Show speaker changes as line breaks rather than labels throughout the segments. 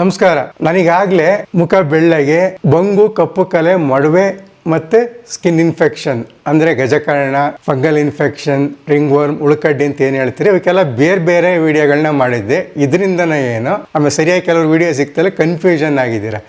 ನಮಸ್ಕಾರ. ನನಗಾಗಲೇ ಮುಖ ಬೆಳ್ಳಗೆ, ಬಂಗು, ಕಪ್ಪು ಕಲೆ, ಮಡುವೆ ಮತ್ತೆ ಸ್ಕಿನ್ ಇನ್ಫೆಕ್ಷನ್ ಅಂದ್ರೆ ಗಜಕರ್ಣ ಫಂಗಲ್ ಇನ್ಫೆಕ್ಷನ್ ರಿಂಗ್ ವರ್ಮ್ ಉಳ್ಕಡ್ಡಿ ಅಂತ ಏನು ಹೇಳ್ತೀರಿ, ಅವಕ್ಕೆಲ್ಲ ಬೇರೆ ಬೇರೆ ವಿಡಿಯೋಗಳನ್ನ ಮಾಡಿದ್ದೆ. ಇದರಿಂದನೇ ಏನು, ಆಮೇಲೆ ಸರಿಯಾಗಿ ಕೆಲವರು ವಿಡಿಯೋ ಸಿಗ್ತಲ್ಲ ಕನ್ಫ್ಯೂಷನ್ ಆಗಿದ್ದೀರಾ.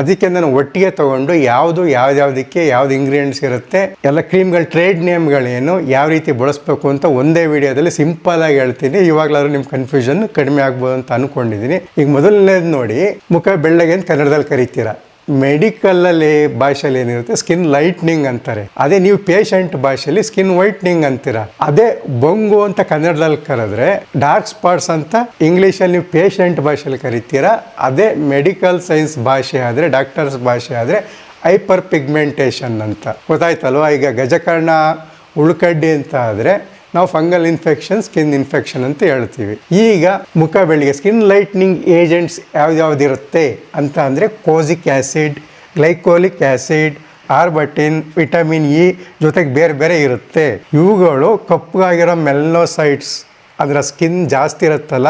ಅದಕ್ಕೆ ನಾನು ಒಟ್ಟಿಗೆ ತಗೊಂಡು ಯಾವುದು ಯಾವ್ದ್ಯಾವ್ದಕ್ಕೆ ಯಾವ್ದು ಇಂಗ್ರೀಡಿಯೆಂಟ್ಸ್ ಇರುತ್ತೆ, ಎಲ್ಲ ಕ್ರೀಮ್ಗಳ ಟ್ರೇಡ್ ನೇಮ್ಗಳೇನು ಯಾವ ರೀತಿ ಬಳಸಬೇಕು ಅಂತ ಒಂದೇ ವಿಡಿಯೋದಲ್ಲಿ ಸಿಂಪಲ್ ಆಗಿ ಹೇಳ್ತೀನಿ. ಇವಾಗಲಾದ್ರೂ ನಿಮ್ಮ ಕನ್ಫ್ಯೂಷನ್ ಕಡಿಮೆ ಆಗ್ಬೋದು ಅಂತ ಅಂದ್ಕೊಂಡಿದ್ದೀನಿ ಈಗ ಮೊದಲನೇದು ನೋಡಿ, ಮುಖ ಬೆಳ್ಳಗೆ ಅಂತ ಕನ್ನಡದಲ್ಲಿ ಕರಿತೀರಾ? ಮೆಡಿಕಲಲ್ಲಿ ಭಾಷೆಯಲ್ಲಿ ಏನಿರುತ್ತೆ? ಸ್ಕಿನ್ ಲೈಟ್ನಿಂಗ್ ಅಂತಾರೆ. ಅದೇ ನೀವು ಪೇಷಂಟ್ ಭಾಷೆಯಲ್ಲಿ ಸ್ಕಿನ್ ವೈಟ್ನಿಂಗ್ ಅಂತೀರ. ಅದೇ ಬೊಂಗು ಅಂತ ಕನ್ನಡದಲ್ಲಿ ಕರೆದ್ರೆ ಡಾರ್ಕ್ ಸ್ಪಾಟ್ಸ್ ಅಂತ ಇಂಗ್ಲೀಷಲ್ಲಿ ನೀವು ಪೇಷಂಟ್ ಭಾಷೆಯಲ್ಲಿ ಕರಿತೀರಾ. ಅದೇ ಮೆಡಿಕಲ್ ಸೈನ್ಸ್ ಭಾಷೆ ಆದರೆ ಡಾಕ್ಟರ್ಸ್ ಭಾಷೆ ಆದರೆ ಹೈಪರ್ ಪಿಗ್ಮೆಂಟೇಷನ್ ಅಂತ. ಗೊತ್ತಾಯ್ತಲ್ವ? ಈಗ ಗಜಕರ್ಣ, ಉಳ್ಕಡ್ಡಿ ಅಂತ ಆದರೆ ನಾವು ಫಂಗಲ್ ಇನ್ಫೆಕ್ಷನ್ ಸ್ಕಿನ್ ಇನ್ಫೆಕ್ಷನ್ ಅಂತ ಹೇಳ್ತೀವಿ. ಈಗ ಮುಖ ಬೆಳಿಗ್ಗೆ ಸ್ಕಿನ್ ಲೈಟ್ನಿಂಗ್ ಏಜೆಂಟ್ಸ್ ಯಾವ್ದ್ಯಾವ್ದಿರುತ್ತೆ ಅಂತ ಅಂದರೆ kojic acid glycolic acid arbutin, vitamin E ಜೊತೆಗೆ ಬೇರೆ ಬೇರೆ ಇರುತ್ತೆ. ಇವುಗಳು ಕಪ್ಪಗಾಗಿರೋ ಮೆಲ್ನೋಸೈಟ್ಸ್ ಅದರ ಸ್ಕಿನ್ ಜಾಸ್ತಿ ಇರುತ್ತಲ್ಲ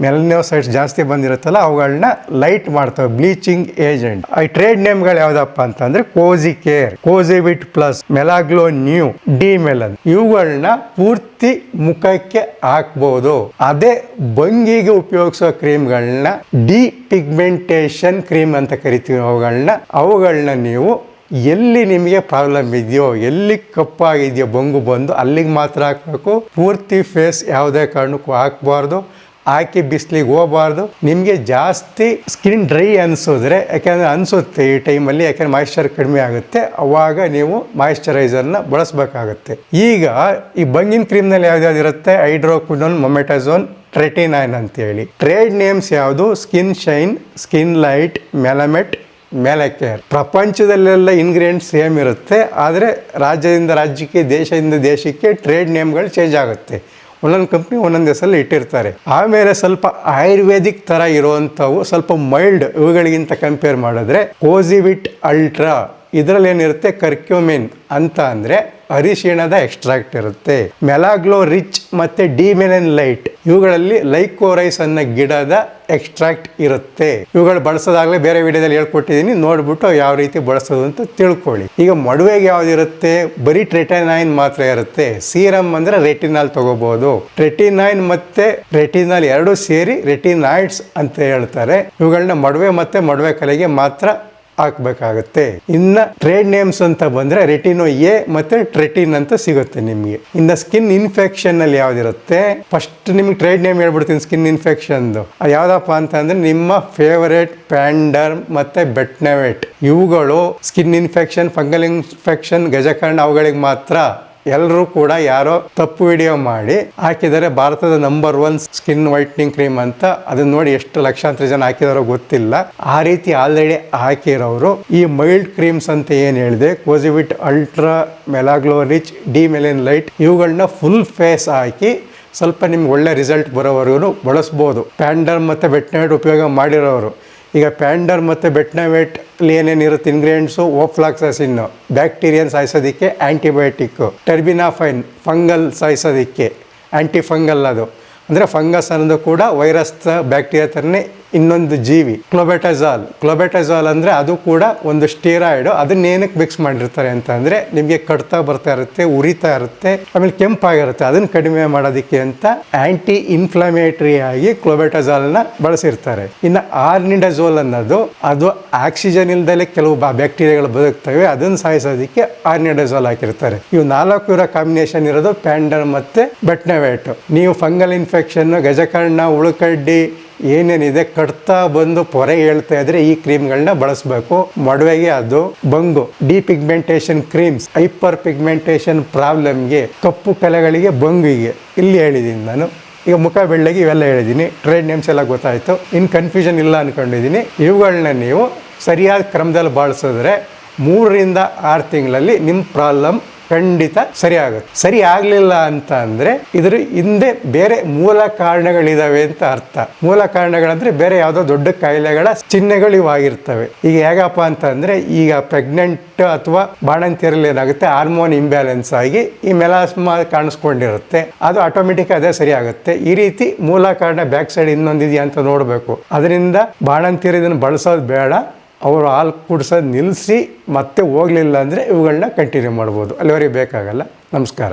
ಮೆಲನೋಸೈಟ್ಸ್ ಜಾಸ್ತಿ ಬಂದಿರುತ್ತಲ್ಲ ಅವುಗಳನ್ನ ಲೈಟ್ ಮಾಡ್ತವೆ ಬ್ಲೀಚಿಂಗ್ ಏಜೆಂಟ್ ಈ ಟ್ರೇಡ್ ನೇಮ್ಗಳು ಯಾವ್ದಪ್ಪ ಅಂತಂದ್ರೆ Kozicare Kozivit plus Melaglow new Demelan ಇವುಗಳನ್ನ ಪೂರ್ತಿ ಮುಖಕ್ಕೆ ಹಾಕ್ಬೋದು. ಅದೇ ಬಂಗಿಗೆ ಉಪಯೋಗಿಸೋ ಕ್ರೀಮ್ಗಳನ್ನ ಡಿ ಪಿಗ್ಮೆಂಟೇಷನ್ ಕ್ರೀಮ್ ಅಂತ ಕರಿತೀವಿ ಅವುಗಳನ್ನ ಅವುಗಳನ್ನ ನೀವು ಎಲ್ಲಿ ನಿಮಗೆ ಪ್ರಾಬ್ಲಮ್ ಇದೆಯೋ, ಎಲ್ಲಿ ಕಪ್ಪಾಗಿದೆಯೋ ಬಂಗು ಬಂದು ಅಲ್ಲಿಗೆ ಮಾತ್ರ ಹಾಕಬೇಕು. ಪೂರ್ತಿ ಫೇಸ್ ಯಾವುದೇ ಕಾರಣಕ್ಕೂ ಹಾಕಬಾರ್ದು. ಹಾಕಿ ಬಿಸಿಲಿಗೆ ಹೋಗಬಾರ್ದು. ನಿಮಗೆ ಜಾಸ್ತಿ ಸ್ಕಿನ್ ಡ್ರೈ ಅನಿಸಿದ್ರೆ, ಯಾಕೆಂದರೆ ಅನಿಸುತ್ತೆ ಈ ಟೈಮಲ್ಲಿ ಯಾಕೆಂದ್ರೆ ಮಾಯಿಶ್ಚರ್ ಕಡಿಮೆ ಆಗುತ್ತೆ. ಅವಾಗ ನೀವು ಮಾಯಿಶ್ಚರೈಸರ್ನ ಬಳಸಬೇಕಾಗುತ್ತೆ. ಈಗ ಈ ಬಂಗಿನ ಕ್ರೀಮ್ನಲ್ಲಿ ಯಾವ್ದು ಇರುತ್ತೆ? ಹೈಡ್ರೋಕ್ವಿನೋನ್ ಮೊಮೆಟಜೋನ್ ಟ್ರೆಟಿನೈನ್ ಅಂತೇಳಿ. ಟ್ರೇಡ್ ನೇಮ್ಸ್ ಯಾವುದು? Skin shine skin light Melamet ಮೇಲೆ ಕೇರ್ ಪ್ರಪಂಚದಲ್ಲೆಲ್ಲ ಇಂಗ್ರೀಡಿಯೆಂಟ್ ಸೇಮ್ ಇರುತ್ತೆ, ಆದರೆ ರಾಜ್ಯದಿಂದ ರಾಜ್ಯಕ್ಕೆ, ದೇಶದಿಂದ ದೇಶಕ್ಕೆ ಟ್ರೇಡ್ ನೇಮ್ಗಳು ಚೇಂಜ್ ಆಗುತ್ತೆ. ಒಂದೊಂದು ಕಂಪ್ನಿ ಒಂದೊಂದು ಹೆಸರಲ್ಲಿ ಇಟ್ಟಿರ್ತಾರೆ. ಆಮೇಲೆ ಸ್ವಲ್ಪ ಆಯುರ್ವೇದಿಕ್ ಥರ ಇರುವಂಥವು, ಸ್ವಲ್ಪ ಮೈಲ್ಡ್ ಇವುಗಳಿಗಿಂತ ಕಂಪೇರ್ ಮಾಡಿದ್ರೆ ಕೋಸಿವಿಟ್ ಅಲ್ಟ್ರಾ ಇದರಲ್ಲಿ ಏನಿರುತ್ತೆ ಕರ್ಕ್ಯೂಮಿನ್ ಅಂತ ಅಂದರೆ ಅರಿಶಿಣದ ಎಕ್ಸ್ಟ್ರಾಕ್ಟ್ ಇರುತ್ತೆ. ಮೆಲಾಗ್ಲೋ ರಿಚ್ ಮತ್ತು ಡಿಮೆಲನ್ ಲೈಟ್ ಇವುಗಳಲ್ಲಿ ಲೈಕೋರೈಸ್ ಅನ್ನೋ ಗಿಡದ ಎಕ್ಸ್ಟ್ರಾಕ್ಟ್ ಇರುತ್ತೆ. ಇವುಗಳು ಬಳಸೋದಾಗಲೇ ಬೇರೆ ವಿಡಿಯೋದಲ್ಲಿ ಹೇಳ್ಕೊಟ್ಟಿದ್ದೀನಿ. ನೋಡ್ಬಿಟ್ಟು ಯಾವ ರೀತಿ ಬಳಸೋದು ಅಂತ ತಿಳ್ಕೊಳ್ಳಿ. ಈಗ ಮಡುವೆಗೆ ಯಾವ್ದಿರುತ್ತೆ ಬರೀ ಟ್ರೆಟಿನೈನ್ ಮಾತ್ರ ಇರುತ್ತೆ. ಸೀರಮ್ ಅಂದ್ರೆ ರೆಟಿನಾಲ್ ತಗೋಬಹುದು ಟ್ರೆಟಿನೈನ್ ಮತ್ತೆ ರೆಟಿನಾಲ್ ಎರಡು ಸೇರಿ ರೆಟಿನಾಯ್ಡ್ಸ್ ಅಂತ ಹೇಳ್ತಾರೆ. ಇವುಗಳನ್ನ ಮಡುವೆ ಮತ್ತೆ ಮಡುವೆ ಕಲೆಗೆ ಮಾತ್ರ ಹಾಕ್ಬೇಕಾಗತ್ತೆ. ಇನ್ನ ಟ್ರೇಡ್ ನೇಮ್ಸ್ ಅಂತ ಬಂದ್ರೆ ರೆಟಿನೋ ಎ ಮತ್ತೆ ಟ್ರೆಟಿನ್ ಅಂತ ಸಿಗುತ್ತೆ ನಿಮಗೆ. ಇನ್ನ ಸ್ಕಿನ್ ಇನ್ಫೆಕ್ಷನ್ ಅಲ್ಲಿ ಯಾವ್ದಿರುತ್ತೆ? ಫಸ್ಟ್ ನಿಮ್ಗೆ ಟ್ರೇಡ್ ನೇಮ್ ಹೇಳ್ಬಿಡ್ತೀನಿ ಸ್ಕಿನ್ ಇನ್ಫೆಕ್ಷನ್ ಅದು ಯಾವ್ದಪ್ಪ ಅಂತ ಅಂದ್ರೆ ನಿಮ್ಮ ಫೇವರೇಟ್ ಪ್ಯಾಂಡರ್ ಮತ್ತೆ ಬೆಟ್ನೆವೆಟ್. ಇವುಗಳು ಸ್ಕಿನ್ ಇನ್ಫೆಕ್ಷನ್ ಫಂಗಲ್ ಇನ್ಫೆಕ್ಷನ್ ಗಜಕರ್ಣ ಅವುಗಳಿಗೆ ಮಾತ್ರ. ಎಲ್ಲರೂ ಕೂಡ ಯಾರೋ ತಪ್ಪು ವಿಡಿಯೋ ಮಾಡಿ ಹಾಕಿದರೆ ಭಾರತದ number one skin whitening cream ಅಂತ. ಅದನ್ನ ನೋಡಿ ಎಷ್ಟು ಲಕ್ಷಾಂತರ ಜನ ಹಾಕಿದಾರೋ ಗೊತ್ತಿಲ್ಲ. ಆ ರೀತಿ ಆಲ್ರೆಡಿ ಹಾಕಿರೋರು. ಈ ಮೈಲ್ಡ್ ಕ್ರೀಮ್ಸ್ ಅಂತ ಏನು ಹೇಳಿದೆ? Kojivit ultra Melaglow rich D melin light ಇವುಗಳನ್ನ ಫುಲ್ ಫೇಸ್ ಹಾಕಿ ಸ್ವಲ್ಪ ನಿಮ್ಗೆ ಒಳ್ಳೆ ರಿಸಲ್ಟ್ ಬರೋವರೆಗೂ ಬಳಸ್ಬೋದು. ಪ್ಯಾಂಡರ್ ಮತ್ತು ಬೆಟ್ನೈಟ್ ಉಪಯೋಗ ಮಾಡಿರೋರು. ಈಗ ಪ್ಯಾಂಡರ್ ಮತ್ತು ಬೆಟ್ನವೇಟ್ ಅಲ್ಲಿ ಏನೇನಿರುತ್ತೆ ಇಂಗ್ರೀಡಿಯೆಂಟ್ಸು ಓಫ್ಲಾಕ್ಸಸಿನ್ನು ಬ್ಯಾಕ್ಟೀರಿಯನ್ ಸಾಯಿಸೋದಕ್ಕೆ ಆ್ಯಂಟಿಬಯೋಟಿಕ್ಕು ಟರ್ಬಿನಾಫೈನ್, ಫಂಗಲ್ ಸಾಯಿಸೋದಕ್ಕೆ ಆ್ಯಂಟಿಫಂಗಲ್ ಅದು. ಅಂದರೆ ಫಂಗಸ್ ಅನ್ನೋದು ಕೂಡ ವೈರಸ್ ಬ್ಯಾಕ್ಟೀರಿಯಾ ಥರನೇ ಇನ್ನೊಂದು ಜೀವಿ, ಕ್ಲೊಬೆಟಜಾಲ್. ಕ್ಲೊಬೆಟಜಾಲ್ ಅಂದರೆ ಅದು ಕೂಡ ಒಂದು ಸ್ಟೀರಾಯ್ಡ್. ಅದನ್ನ ಏನಕ್ಕೆ ಮಿಕ್ಸ್ ಮಾಡಿರ್ತಾರೆ ಅಂತ ಅಂದರೆ ನಿಮಗೆ ಕಟ್ತಾ ಬರ್ತಾ ಇರುತ್ತೆ, ಉರಿತಾ ಇರುತ್ತೆ, ಆಮೇಲೆ ಕೆಂಪಾಗಿರುತ್ತೆ. ಅದನ್ನು ಕಡಿಮೆ ಮಾಡೋದಕ್ಕೆ ಅಂತ ಆ್ಯಂಟಿ ಇನ್ಫ್ಲಮೇಟರಿ ಆಗಿ ಕ್ಲೊಬೆಟಜಾಲ್ನ ಬಳಸಿರ್ತಾರೆ. ಇನ್ನು ಆರ್ನಿಡಜೋಲ್ ಅನ್ನೋದು, ಅದು ಆಕ್ಸಿಜನ್ ಇಲ್ದಲೆ ಕೆಲವು ಬ್ಯಾಕ್ಟೀರಿಯಾಗಳು ಬದುಕ್ತವೆ, ಅದನ್ನು ಸಾಯಿಸೋದಕ್ಕೆ ಆರ್ನಿಡಜೋಲ್ ಹಾಕಿರ್ತಾರೆ. ಇವು ನಾಲ್ಕು ಇರೋ ಕಾಂಬಿನೇಷನ್ ಇರೋದು ಪ್ಯಾಂಡರ್ ಮತ್ತು ಬೆಟ್ನವೇಟ್. ನೀವು ಫಂಗಲ್ ಇನ್ಫೆಕ್ಷನ್ ಗಜಕರ್ಣ, ಉಳುಕಡ್ಡಿ ಏನೇನಿದೆ ಕಟ್ತಾ ಬಂದು ಪೊರೆ ಹೇಳ್ತಾ ಇದ್ರೆ ಈ ಕ್ರೀಮ್ಗಳನ್ನ ಬಳಸಬೇಕು. ಮಡುವೆಗೆ ಅದು ಬಂಗು. Depigmentation creams, hyperpigmentation ಪ್ರಾಬ್ಲಮ್ಗೆ ಕಪ್ಪು ಕಲೆಗಳಿಗೆ ಬಂಗಿಗೆ. ಇಲ್ಲಿ ಹೇಳಿದ್ದೀನಿ ನಾನು. ಈಗ ಮುಖ ಬೆಳ್ಳಗೆ ಇವೆಲ್ಲ ಹೇಳಿದ್ದೀನಿ ಟ್ರೇಡ್ ನೇಮ್ಸ್ ಎಲ್ಲ ಗೊತ್ತಾಯಿತು. ಇನ್ನು ಕನ್ಫ್ಯೂಷನ್ ಇಲ್ಲ ಅಂದ್ಕೊಂಡಿದ್ದೀನಿ ಇವುಗಳನ್ನ ನೀವು ಸರಿಯಾದ ಕ್ರಮದಲ್ಲಿ ಬಳಸಿದ್ರೆ ಮೂರರಿಂದ ಆರು ತಿಂಗಳಲ್ಲಿ ನಿಮ್ಮ ಪ್ರಾಬ್ಲಮ್ ಖಂಡಿತ ಸರಿ ಆಗುತ್ತೆ ಸರಿ ಆಗ್ಲಿಲ್ಲ ಅಂತ ಅಂದ್ರೆ ಇದ್ರ ಹಿಂದೆ ಬೇರೆ ಮೂಲ ಕಾರಣಗಳಿದಾವೆ ಅಂತ ಅರ್ಥ. ಮೂಲ ಕಾರಣಗಳಂದ್ರೆ ಬೇರೆ ಯಾವುದೋ ದೊಡ್ಡ ಕಾಯಿಲೆಗಳ ಚಿಹ್ನೆಗಳು ಇವಾಗಿರ್ತವೆ ಈಗ ಹೇಗಪ್ಪ ಅಂತ ಅಂದ್ರೆ ಈಗ ಪ್ರೆಗ್ನೆಂಟ್ ಅಥವಾ ಬಾಣಂತಿಯರಲ್ಲಿ ಏನಾಗುತ್ತೆ ಹಾರ್ಮೋನ್ ಇಂಬ್ಯಾಲೆನ್ಸ್ ಆಗಿ ಈ ಮೆಲಾಸ್ಮಾ ಕಾಣಿಸ್ಕೊಂಡಿರುತ್ತೆ. ಅದು ಆಟೋಮೆಟಿಕ್ ಅದೇ ಸರಿ ಆಗುತ್ತೆ ಈ ರೀತಿ ಮೂಲ ಕಾರಣ ಬ್ಯಾಕ್ ಸೈಡ್ ಇನ್ನೊಂದಿದೆಯಾ ಅಂತ ನೋಡಬೇಕು. ಅದರಿಂದ ಬಾಣಂತಿಯರು ಇದನ್ನು ಬಳಸೋದು ಬೇಡ. ಅವರು ಹಾಲು ಕುಡ್ಸೋದು ನಿಲ್ಲಿಸಿ ಮತ್ತೆ ಹೋಗಲಿಲ್ಲ ಅಂದರೆ ಇವುಗಳನ್ನ ಕಂಟಿನ್ಯೂ ಮಾಡ್ಬೋದು. ಅಲ್ಲಿವರೆಗೆ ಬೇಕಾಗಲ್ಲ. ನಮಸ್ಕಾರ.